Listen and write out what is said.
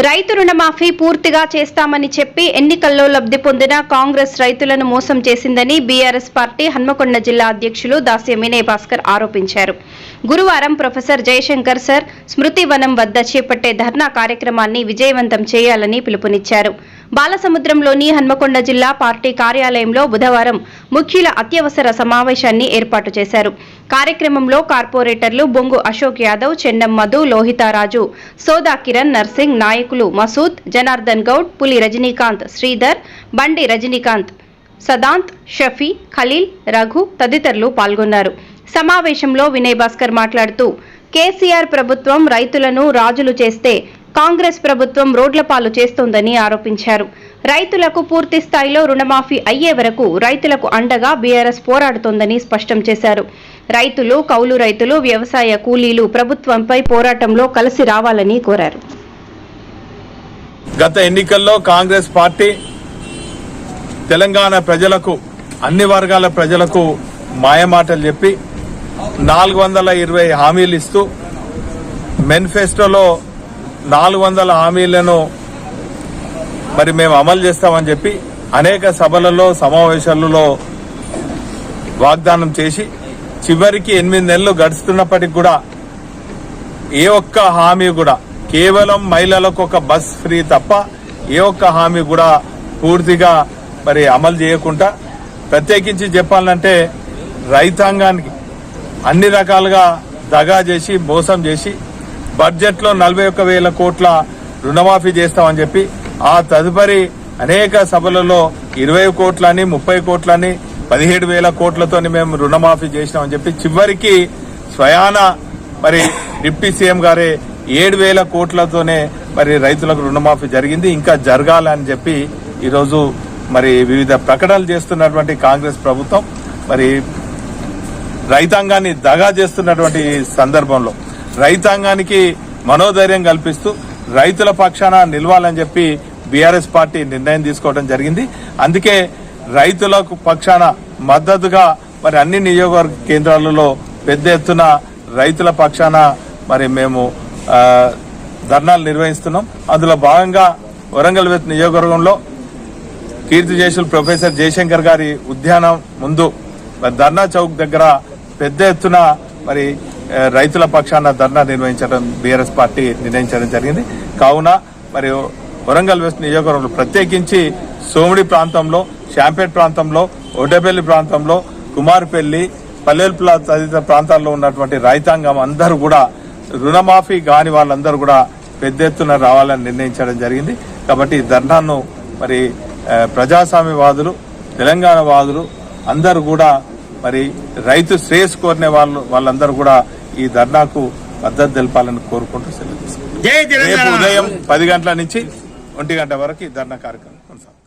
రైతు రుణమాఫీ పూర్తిగా చేస్తామని చెప్పి ఎన్నికల్లో లబ్ధి పొందిన కాంగ్రెస్ రైతులను మోసం చేసిందని బీఆర్ఎస్ పార్టీ హన్మకొండ జిల్లా అధ్యక్షులు దాస్య వినయ్ భాస్కర్ ఆరోపించారు. గురువారం ప్రొఫెసర్ జయశంకర్ సర్ స్మృతి వనం వద్ద చేపట్టే ధర్నా కార్యక్రమాన్ని విజయవంతం చేయాలని పిలుపునిచ్చారు. బాలసముద్రంలోని హన్మకొండ జిల్లా పార్టీ కార్యాలయంలో బుధవారం ముఖ్యుల అత్యవసర సమావేశాన్ని ఏర్పాటు చేశారు. కార్యక్రమంలో కార్పొరేటర్లు బొంగు అశోక్ యాదవ్ చెన్నం మధు లోహితారాజు సోదా కిరణ్ నర్సింగ్ నాయకులు మసూద్ జనార్దన్ గౌడ్ పులి రజనీకాంత్ శ్రీధర్ బండి రజనీకాంత్ సదాంత్ షఫీ ఖలీల్ రఘు తదితరులు పాల్గొన్నారు. సమావేశంలో వినయ్ భాస్కర్ మాట్లాడుతూ కేసీఆర్ ప్రభుత్వం రైతులను రాజులు చేస్తే కాంగ్రెస్ ప్రభుత్వం రోడ్ల పాలు చేస్తోందని ఆరోపించారు. రైతులకు పూర్తి స్థాయిలో రుణమాఫీ అయ్యే వరకు రైతులకు అండగా బీఆర్ఎస్ పోరాడుతోందని స్పష్టం చేశారు. రైతులు కౌలు రైతులు వ్యవసాయ కూలీలు ప్రభుత్వంపై పోరాటంలో కలిసి రావాలని కోరారు. గత ఎన్నికల్లో కాంగ్రెస్ పార్టీ తెలంగాణ ప్రజలకు అన్ని వర్గాల ప్రజలకు మాయమాటలు చెప్పి నాలుగు వందల ఇరవై హామీలు ఇస్తూ మేనిఫెస్టోలో నాలుగు వందల హామీలను మరి మేము అమలు చేస్తామని చెప్పి అనేక సభలలో సమావేశాలలో వాగ్దానం చేసి చివరికి ఎనిమిది నెలలు గడుస్తున్నప్పటికి కూడా ఏ ఒక్క హామీ కూడా కేవలం మహిళలకు ఒక బస్ ఫ్రీ తప్ప ఏ ఒక్క హామీ కూడా పూర్తిగా మరి అమలు చేయకుండా ప్రత్యేకించి చెప్పాలంటే రైతాంగానికి అన్ని రకాలుగా దగా చేసి మోసం చేసి బడ్జెట్లో నలభై ఒక్క వేల కోట్ల రుణమాఫీ చేస్తామని చెప్పి ఆ తదుపరి అనేక సభలలో ఇరవై కోట్లని ముప్పై కోట్లని పదిహేడు వేల కోట్లతోని మేము రుణమాఫీ చేసినామని చెప్పి చివరికి స్వయాన మరి డిప్యూటీ సీఎం గారే ఏడు వేల కోట్లతోనే మరి రైతులకు రుణమాఫీ జరిగింది. ఇంకా జరగాలని చెప్పి ఈరోజు మరి వివిధ ప్రకటనలు చేస్తున్నటువంటి కాంగ్రెస్ ప్రభుత్వం మరి రైతాంగాన్ని దగా చేస్తున్నటువంటి సందర్భంలో రైతాంగానికి మనోధైర్యం కల్పిస్తూ రైతుల పక్షాన నిలవాలని చెప్పి బీఆర్ఎస్ పార్టీ నిర్ణయం తీసుకోవడం జరిగింది. అందుకే రైతులకు పక్షాన మద్దతుగా మరి అన్ని నియోజకవర్గ కేంద్రాలలో పెద్ద ఎత్తున రైతుల పక్షాన మరి మేము ధర్నాలు నిర్వహిస్తున్నాం. అందులో భాగంగా వరంగల్ వెత్ నియోజకవర్గంలో కీర్తి జయశులు ప్రొఫెసర్ జయశంకర్ గారి ఉద్యానం ముందు మరి ధర్నా చౌక్ దగ్గర పెద్ద ఎత్తున మరి రైతుల పక్షాన ధర్నా నిర్వహించడం బీఆర్ఎస్ పార్టీ నిర్ణయించడం జరిగింది. కావున మరి వరంగల్ వెస్ట్ నియోజకవర్గంలో ప్రత్యేకించి సోమిడి ప్రాంతంలో శాంపేట్ ప్రాంతంలో ఒడ్డపల్లి ప్రాంతంలో కుమార్పల్లి పల్లెల్పుల తదితర ప్రాంతాల్లో ఉన్నటువంటి రైతాంగం అందరూ కూడా రుణమాఫీ కాని వాళ్ళందరూ కూడా పెద్ద ఎత్తున రావాలని నిర్ణయించడం జరిగింది. కాబట్టి ధర్నాను మరి ప్రజాస్వామ్యవాదులు తెలంగాణ వాదులు అందరూ కూడా మరి రైతు శ్రేయస్ కోరిన వాళ్ళు వాళ్ళందరూ కూడా ఈ ధర్నాకు మద్దతు తెలపాలని కోరుకుంటూ సెలవు రేపు ఉదయం పది గంటల నుంచి ఒంటి గంట వరకు ఈ ధర్నా కార్యక్రమం కొనసాగుతుంది.